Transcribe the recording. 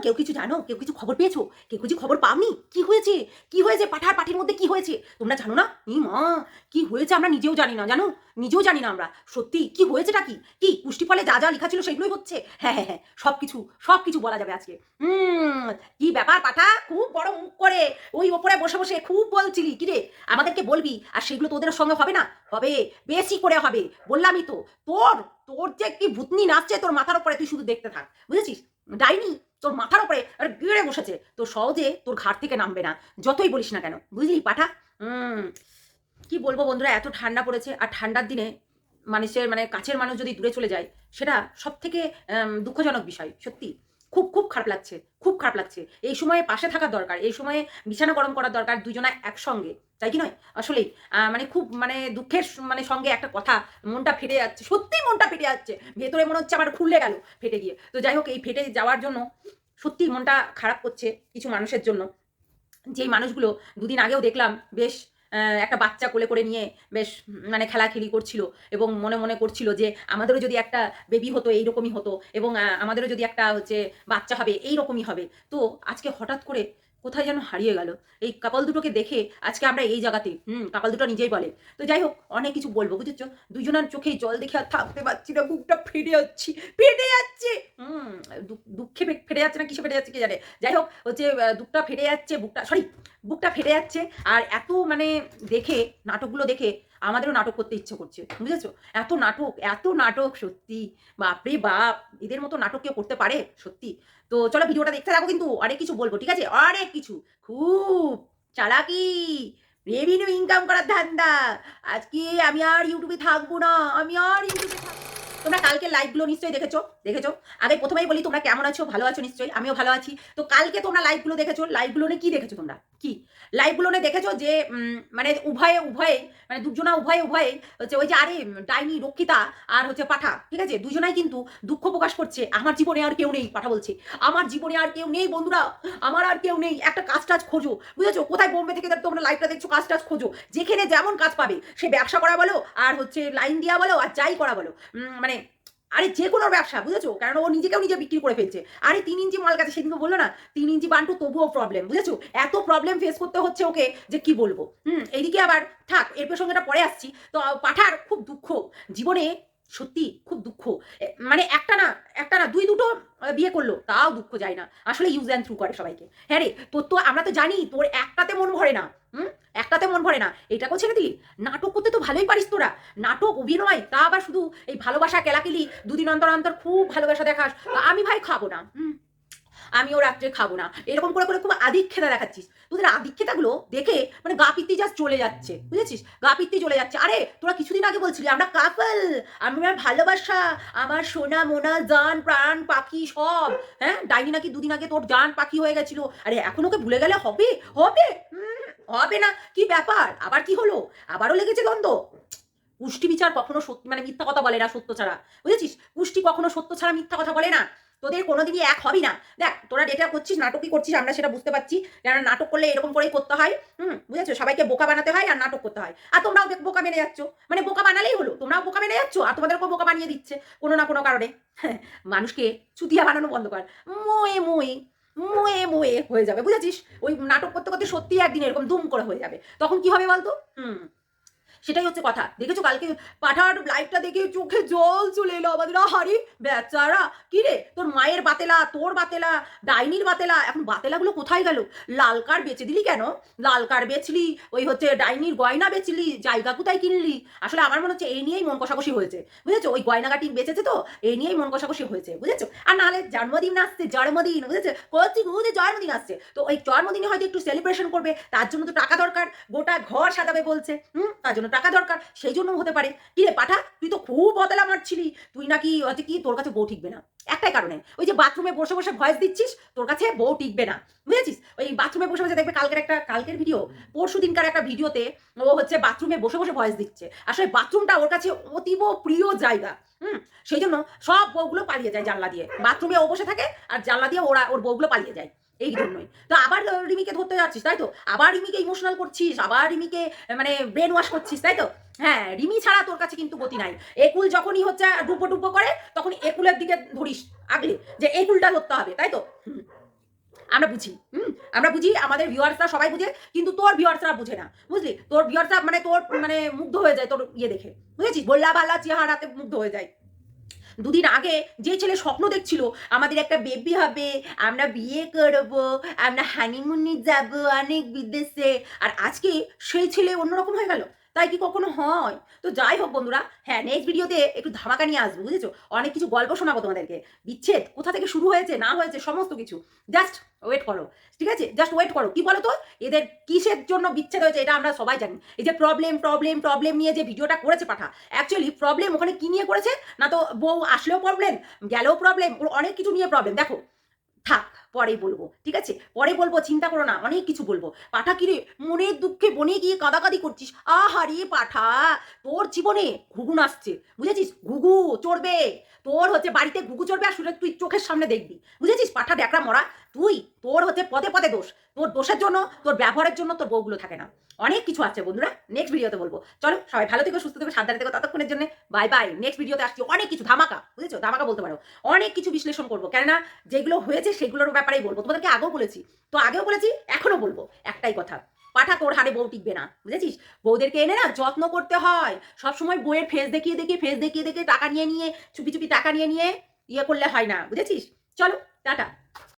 কেউ কিছু জানো? কেউ কিছু খবর পেয়েছ? কেউ কিছু খবর পাওনি? কি হয়েছে? কি হয়েছে? পাঠার পাঠির মধ্যে কি হয়েছে? তোমরা জানো না? ই মা, কি হয়েছে আমরা নিজেও জানি না, জানো? নিজেও জানি না আমরা। সত্যি, কি হয়েছেটা কি? কি পুষ্টি ফলে যা যা লেখা ছিল সেগুলোই হচ্ছে? হ্যাঁ হ্যাঁ হ্যাঁ সব কিছু সব কিছু বলা যাবে আজকে। হুম, কি ব্যাপার পাঠা? খুব বড় মুখ করে ওই ওপরে বসে বসে খুব বলছিলি। কিরে আমাদেরকে বলবি? আর সেগুলো তোদের সঙ্গে হবে না? হবে। বেশি করে হবে। বললামই তো। তোর তোর যে কি ভূতনি নাচছে তোর মাথার উপরে, তুই শুধু দেখতে থাক। বুঝেছিস? ডাইনি, তোর মাথার ওপরে গিড়ে বসেছে। তোর সহজে তোর ঘাট থেকে নামবে না। যতই বলিস না কেন, বুঝলি পাঠা? হুম কি বলব বন্ধুরা, এত ঠান্ডা পড়েছে আর ঠান্ডার দিনে মানুষের মানে কাছের মানুষ যদি দূরে চলে যায়, সেটা সব থেকে দুঃখজনক বিষয়, সত্যি। খুব খুব খারাপ লাগছে, খুব খারাপ লাগছে। এই সময়ে পাশে থাকা দরকার, এই সময়ে বিছানা গরম করার দরকার, দুজনা একসঙ্গে, তাই কি নয়? আসলেই মানে খুব মানে দুঃখের মানে সঙ্গে একটা কথা, মনটা ফেটে যাচ্ছে, সত্যি মনটা ফেটে যাচ্ছে। ভেতরে মনে হচ্ছে আমার খুললে গেল ফেটে গিয়ে। তো যাই হোক, এই ফেটে যাওয়ার জন্য সত্যি মনটা খারাপ করছে কিছু মানুষের জন্য। যেই মানুষগুলো দুদিন আগেও দেখলাম, বেশ একটা বাচ্চা কোলে করে নিয়ে বেশ মানে খেলাখেলি করছিল এবং মনে মনে করছিল যে আমাদেরও যদি একটা বেবি হতো, এইরকমই হতো এবং আমাদেরও যদি একটা হচ্ছে বাচ্চা হবে, এইরকমই হবে। তো আজকে হঠাৎ করে কোথায় যেন হারিয়ে গেল। এই কাপাল দুটোকে দেখে আজকে আমরা এই জায়গাতে হুম, কাপাল দুটো নিজেই বলে। তো যাই হোক, অনেক কিছু বলব, বুঝেছ? দুজনের চোখে জল দেখে আর থাকতে পারছি না, বুকটা ফেটে যাচ্ছি, ফেটে যাচ্ছে! হুম দুঃখে ফেটে যাচ্ছে না, কিসে ফেটে যাচ্ছে কে জানে? যাই হোক, হচ্ছে দুঃখটা ফেটে যাচ্ছে, বুকটা, সরি, বুকটা ফেটে যাচ্ছে। আর এত মানে দেখে, নাটকগুলো দেখে আমাদেরও নাটক করতে ইচ্ছে করছে, বুঝেছ? এত নাটক এত নাটক, সত্যি। বাপরে বাপ, এদের মতো নাটক কেউ করতে পারে? সত্যি। তো চলো ভিডিওটা দেখতে থাকো কিন্তু অনেক কিছু বলব, ঠিক আছে? অনেক কিছু। খুব চালাকি রেভিনিউ ইনকাম করার ধান্দা। আজকে আমি আর ইউটিউবে থাকব না, আমি আর ইউটিউবে তোমরা কালকে লাইভগুলো নিশ্চয়ই দেখেছ দেখেছ? আগে প্রথমেই বলি তোমরা কেমন আছো, ভালো আছো নিশ্চয়ই? আমিও ভালো আছি। তো কালকে তোমরা লাইভগুলো দেখেছ লাইভগুলো নিয়ে কি দেখেছ তোমরা? কি? লাইভগুলো দেখেছ যে মানে উভয়ে উভয়ে মানে দুজনা উভয়ে উভয়ে হচ্ছে ওই যে আরে ডাইনি রক্ষিতা আর হচ্ছে পাঠা, ঠিক আছে? দুজনাই কিন্তু দুঃখ প্রকাশ করছে। আমার জীবনে আর কেউ নেই, পাঠা বলছে। আমার জীবনে আর কেউ নেই, বন্ধুরা। আমার আর কেউ নেই। একটা কাজ টাজ খোঁজো, বুঝেছ? কোথায় বোম্বে থেকে তোমরা লাইভটা দেখছ, কাজ টাজ খোঁজো। যেখানে যেমন কাজ পাবে, সে ব্যবসা করা বলো, আর হচ্ছে লাইন দেওয়া বলো, আর যাই করা বলো। মানে আরে যে কোনো ব্যবসা, বুঝেছ? কারণ ও নিজেকেও নিজে বিক্রি করে ফেলছে। আরে তিন ইঞ্চি মাল কাছে সেদিনকে বলল না, তিন ইঞ্চি বান্টু, তবুও প্রবলেম বুঝেছ? এত প্রবলেম ফেস করতে হচ্ছে ওকে যে কি বলব? হুম এদিকে আবার থাক এর প্রসঙ্গটা পরে আসছি। তো, পাঠার খুব দুঃখ। জীবনে সত্যি খুব দুঃখ। মানে একটা না একটা না, দুই দুটো বিয়ে করল, তাও দুঃখ যায় না। আসলে ইউজ অ্যান্ড থ্রু করে সবাইকে। হ্যাঁ রে, তোর তো, আমরা তো জানি, তোর একটাতে মন ভরে না। হুম? একটাতে মন ভরে না। এটাকেও ছেড়ে দিলি? নাটক করতে তো ভালোই পারিস তোরা। নাটক, অভিনয়, তা আবার শুধু এই ভালোবাসা, কেলাকেলি, দুদিন অন্তর অন্তর খুব ভালোবাসা দেখাস। আমি ভাই খাব না। হুম? আমিও রাত্রে খাব না। এরকম করে করে খুব আদিক্ষেতা দেখাচ্ছিস। তোদের আদিক্ষেতাগুলো দেখে মানে গা পিত্তি যা চলে যাচ্ছে, বুঝেছিস? গা পিত্তি চলে যাচ্ছে। আরে, তোরা কিছুদিন আগে বলছিলি, আমরা কাপল আমার ভালোবাসা, আমার সোনা, মোনা, জান, প্রাণ, পাখি সব হ্যাঁ? ডাইনি নাকি দুদিন আগে তোর জান, পাখি হয়ে গেছিল। আরে, এখন ওকে ভুলে গেলে হবে? হবে? হবে না। কি ব্যাপার? আবার কি হলো? আবারও লেগেছে দ্বন্দ্ব? পুষ্টি বিচার কখনো সত্যি মানে মিথ্যা কথা বলে না সত্য ছাড়া। বুঝেছিস? পুষ্টি কখনো সত্য ছাড়া মিথ্যা কথা বলে না। তোদের কোনোদিনই এক হবি না। দেখ তোরা যেটা করছিস নাটকই করছিস আমরা সেটা বুঝতে পারছি। কেন নাটক করলে এরকম করেই করতে হয়। হুম বুঝেছ? সবাইকে বোকা বানাতে হয় আর নাটক করতে হয়। আর তোমরাও দেখ বোকা মেনে যাচ্ছ। মানে বোকা বানালেই হলো। তোমরাও বোকা মেনে যাচ্ছ আর তোমাদেরকেও বোকা বানিয়ে দিচ্ছে কোনো না কোনো কারণে। হ্যাঁ, মানুষকে চুতিয়া বানানো বন্ধ কর। মোয়ে মোয়ে মোয়ে মোয়ে হয়ে যাবে বুঝেছিস? ওই নাটক করতে করতে সত্যি একদিন এরকম দুম করে হয়ে যাবে। তখন কি হবে বলতো? হুম সেটাই হচ্ছে কথা। দেখেছ কালকে পাঠার লাইভটা দেখে চোখে জল চলে এলো আমাদের। হারি বেচারা। কি রে? তোর মায়ের বাতেলা, তোর বাতেলা, ডাইনির বাতেলা। এখন বাতেলাগুলো কোথায় গেল? লাল কার বেচে দিলি কেন? লাল কার বেচলি, ওই হচ্ছে ডাইনির গয়না বেচলি, জায়গা কোথায় কিনলি? আসলে আমার মনে হচ্ছে এই নিয়েই মন কষাকষি হয়েছে। বুঝেছ? ওই গয়নাগাটি বেচেছে তো এই নিয়েই মন কষাকষি হয়েছে। বুঝেছ? আর নাহলে জন্মদিন আসছে, জন্মদিন, বুঝেছ? করছি বুঝে জন্মদিন আসছে। তো ওই জন্মদিনে হয়তো একটু সেলিব্রেশন করবে, তার জন্য তো টাকা দরকার। গোটা ঘর সাজাবে বলছে। হুম? তার জন্য টাকা দরকার, সেই জন্য হতে পারে। কি রে পাঠা, তুই তো খুব বদলা মারছিলি। তুই নাকি হচ্ছে কি, তোর কাছে বউ ঠিকবে না। একটাই কারণে, ওই যে বাথরুমে বসে বসে ভয়েস দিচ্ছিস, তোর কাছে বউ টিকবে না। বুঝেছিস? ওই বাথরুমে বসে বসে দেখবে কালকের একটা, কালকের ভিডিও পরশু দিনকার একটা ভিডিওতে ও হচ্ছে বাথরুমে বসে বসে ভয়েস দিচ্ছে। আসলে বাথরুমটা ওর কাছে অতীব প্রিয় জায়গা, হুম? সেই জন্য সব বউগুলো পালিয়ে যায় জানলা দিয়ে। বাথরুমে ও বসে থাকে, আর জানলা দিয়ে ওরা, ওর বউগুলো পালিয়ে যায়। এই জন্যই। তো আবার রিমিকে ধরতে যাচ্ছিস, তাই তো? আবার রিমিকে ইমোশনাল করছিস, আবার রিমিকে মানে ব্রেন ওয়াশ করছিস, তাই তো? হ্যাঁ রিমি ছাড়া তোর কাছে কিন্তু গতি নাই। একুল যখনই হচ্ছে ডুপো ডুপো করে, তখন একুলের দিকে ধরিস, আগলে, যে একুলটা ধরতে হবে, তাই তো। আমরা বুঝি, হুম? আমরা বুঝি, আমাদের ভিউয়ার্সরা সবাই বুঝে, কিন্তু তোর ভিউয়ার্সরা বুঝে না, বুঝলি? তোর ভিউয়ার্সরা মানে তোর মানে মুগ্ধ হয়ে যায় তোর ইয়ে দেখে। বুঝেছিস? বললা বাল্লা চেহারাতে মুগ্ধ হয়ে যায়। দুদিন আগে যে ছেলে স্বপ্ন দেখছিল, আমাদের একটা বেবি হবে, আমরা বিয়ে করব, আমরা হানিমুনি যাব, অনেক বিদেশে। আর আজকে সেই ছেলে অন্যরকম হয়ে গেল। তাই কি কখনো হয়? তো যাই হোক বন্ধুরা হ্যাঁ নেক্সট ভিডিওতে একটু ধামাকা নিয়ে আসব, বুঝেছ? অনেক কিছু গল্প শোনাবো তোমাদেরকে। বিচ্ছেদ, কোথা থেকে শুরু হয়েছে, না হয়েছে, সমস্ত কিছু। জাস্ট ওয়েট করো ঠিক আছে? জাস্ট ওয়েট করো কি বলো তো এদের কিসের জন্য বিচ্ছেদ হয়েছে, এটা আমরা সবাই জানি। এই যে প্রবলেম প্রবলেম প্রবলেম নিয়ে যে ভিডিওটা করেছে পাঠা অ্যাকচুয়ালি প্রবলেম ওখানে কি নিয়ে করেছে? না তো বউ আসলেও প্রবলেম গেলেও প্রবলেম ওর অনেক কিছু নিয়ে প্রবলেম দেখো, থাক পরে বলব, ঠিক আছে? পরে বলব, চিন্তা করো না, অনেক কিছু বলব। পাঠা কিরে মনের দুঃখে বনে গিয়ে কাদাকাদি করছিস। আহারে পাঠা, তোর জীবনে ঘুঘু আসছে বুঝেছিস? ঘুঘু চড়বে। তোর হচ্ছে বাড়িতে ঘুঘু চড়বে আর শুনে তুই চোখের সামনে দেখবি, বুঝেছিস? পাঠা ড্যাকরা মরা, তুই, তোর হচ্ছে পদে পদে দোষ। তোর দোষের জন্য, তোর ব্যবহারের জন্য তোর বউগুলো থাকে না। অনেক কিছু আছে বন্ধুরা নেক্সট ভিডিওতে বলব। চলো, সবাই ভালো থেকো, সুস্থ থেকো সাবধানে থেকো, ততক্ষণের জন্য বাই বাই নেক্সট ভিডিওতে আসছি, অনেক কিছু, ধামাকা, বুঝেছ? ধামাকা বলতে পারো। অনেক কিছু বিশ্লেষণ করব। কেননা, যেগুলো হয়েছে, সেগুলোর ব্যাপারেই বলব। তোমাদেরকে আগেও বলেছি। তো আগেও বলেছি এখনও বলব একটাই কথা। পাঠা তোর হারে বউ টিকবে না, বুঝেছিস? বউদেরকে এনে না যত্ন করতে হয়। সবসময় বইয়ের ফেস দেখিয়ে দেখিয়ে ফেস দেখিয়ে দেখিয়ে টাকা নিয়ে নিয়ে, চুপি চুপি টাকা নিয়ে নিয়ে ইয়ে করলে হয় না, বুঝেছিস? চলো, টাটা।